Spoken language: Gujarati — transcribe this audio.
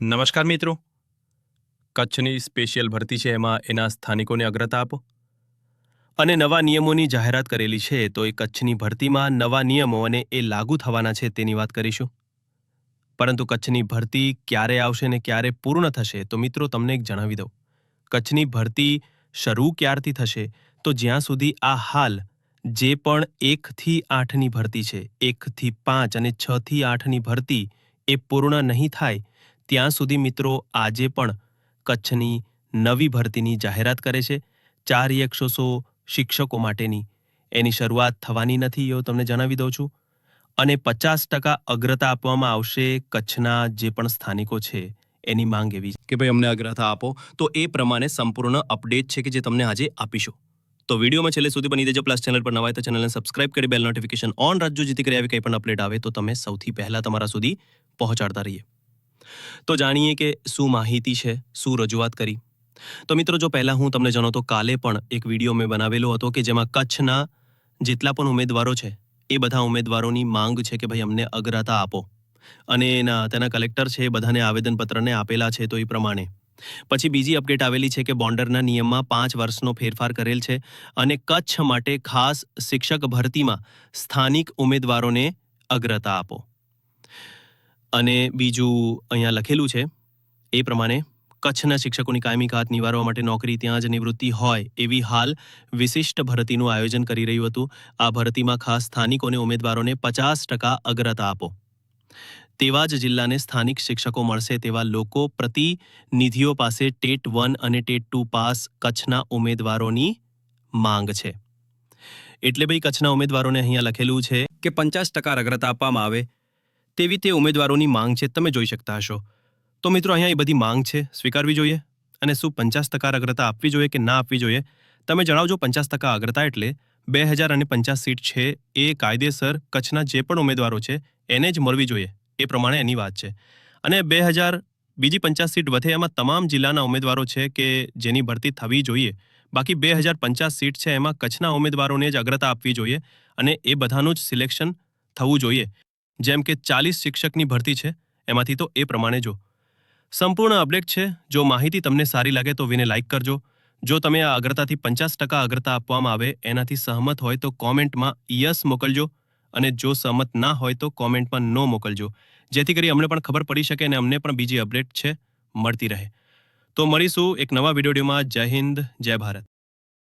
નમસ્કાર મિત્રો. કચ્છની સ્પેશિયલ ભરતી છે એમાં એના સ્થાનિકોને અગ્રતા આપો. અને નવા નિયમોની જાહેરાત કરેલી છે તો એ કચ્છની ભરતીમાં નવા નિયમો અને એ લાગુ થવાના છે તેની વાત કરીશું. પરંતુ કચ્છની ભરતી ક્યારે આવશે ને ક્યારે પૂર્ણ થશે તો મિત્રો તમને એક જણાવી દઉં. કચ્છની ભરતી શરૂ ક્યારથી થશે તો જ્યાં સુધી આ હાલ જે પણ એકથી આઠની ભરતી છે, એકથી પાંચ અને છથી આઠની ભરતી એ પૂર્ણ નહીં થાય ત્યાં સુધી મિત્રો આજે પણ કચ્છની નવી ભરતીની જાહેરાત કરે છે. ચાર એકસો શિક્ષકો માટેની એની શરૂઆત થવાની નથી એવું તમને જણાવી દઉં છું. અને પચાસ ટકા અગ્રતા આપવામાં આવશે કચ્છના જે પણ સ્થાનિકો છે એની માંગ એવી કે ભાઈ અમને અગ્રતા આપો. તો એ પ્રમાણે સંપૂર્ણ અપડેટ છે કે જે તમને આજે આપીશું. તો વિડીયોમાં છેલ્લે સુધી બની દેજો પ્લસ ચેનલ પર નવા તો ચેનલને સબસ્ક્રાઇબ કરી, બેલ નોટિફિકેશન ઓન રાખજો, જેથી કરી આવી કંઈ પણ અપડેટ આવે તો તમે સૌથી પહેલાં તમારા સુધી પહોંચાડતા રહીએ. તો જાણીએ કે શું માહિતી છે, શું રજૂઆત કરી. તો મિત્રો, જો પહેલાં હું તમને જણાવતો કાલે પણ એક વીડિયો મેં બનાવેલો હતો કે જેમાં કચ્છના જેટલા પણ ઉમેદવારો છે, એ બધા ઉમેદવારોની માંગ છે કે ભાઈ અમને અગ્રતા આપો. અને એના, તેના કલેક્ટર છે એ બધાને આવેદનપત્રને આપેલા છે તો એ પ્રમાણે. પછી બીજી અપડેટ આવેલી છે કે બોન્ડરના નિયમમાં પાંચ વર્ષનો ફેરફાર કરેલ છે અને કચ્છ માટે ખાસ શિક્ષક ભરતીમાં સ્થાનિક ઉમેદવારોને અગ્રતા આપો. અને બીજું અહીંયા લખેલું છે, એ પ્રમાણે કચ્છના શિક્ષકોની કાયમી ઘાત નિવારવા માટે નોકરી ત્યાં જ નિવૃત્તિ હોય એવી હાલ વિશિષ્ટ ભરતીનું આયોજન કરી રહ્યું હતું. આ ભરતીમાં ખાસ સ્થાનિકોને ઉમેદવારોને પચાસ ટકા અગ્રતા આપો. તેવા જ જિલ્લાને સ્થાનિક શિક્ષકો મળશે તેવા લોકો પ્રતિનિધિઓ પાસે ટેટ વન અને ટેટ ટુ પાસ કચ્છના ઉમેદવારોની માંગ છે. એટલે ભાઈ કચ્છના ઉમેદવારોને અહીંયા લખેલું છે કે પચાસ ટકા અગ્રતા આપવામાં આવે તેવી તે ઉમેદવારોની માંગ છે, તમે જોઈ શકતા હશો. તો મિત્રો, અહીંયા એ બધી માંગ છે, સ્વીકારવી જોઈએ અને શું પચાસ ટકા અગ્રતા આપવી જોઈએ કે ના આપવી જોઈએ? તમે જણાવજો પચાસ ટકા અગ્રતા એટલે બે હજાર અને પચાસ સીટ છે, એ કાયદેસર કચ્છના જે પણ ઉમેદવારો છે, એને જ મળવી જોઈએ. એ પ્રમાણે એની વાત છે. અને બે હજાર બીજી પચાસ સીટ વધે એમાં તમામ જિલ્લાના ઉમેદવારો છે કે જેની ભરતી થવી જોઈએ. બાકી બે હજાર પચાસ સીટ છે, એમાં કચ્છના ઉમેદવારોને જ અગ્રતા આપવી જોઈએ અને એ બધાનું જ સિલેક્શન થવું જોઈએ. જેમ કે ચાલીસ શિક્ષકની ભરતી છે, એમાંથી તો એ પ્રમાણે જો. સંપૂર્ણ અપડેટ છે, જો માહિતી તમને સારી લાગે તો વિને લાઇક કરજો. જો તમે આ અગ્રતાથી પચાસ ટકા અગ્રતા આપવામાં આવે, એનાથી સહમત હોય તો કોમેન્ટમાં યસ મોકલજો અને જો સહમત ના હોય તો કોમેન્ટમાં નો મોકલજો. જેથી કરી અમને પણ ખબર પડી શકે અને અમને પણ બીજી અપડેટ છે, મળતી રહે. તો મળીશું એક નવા વિડીયોમાં. જય હિન્દ, જય ભારત.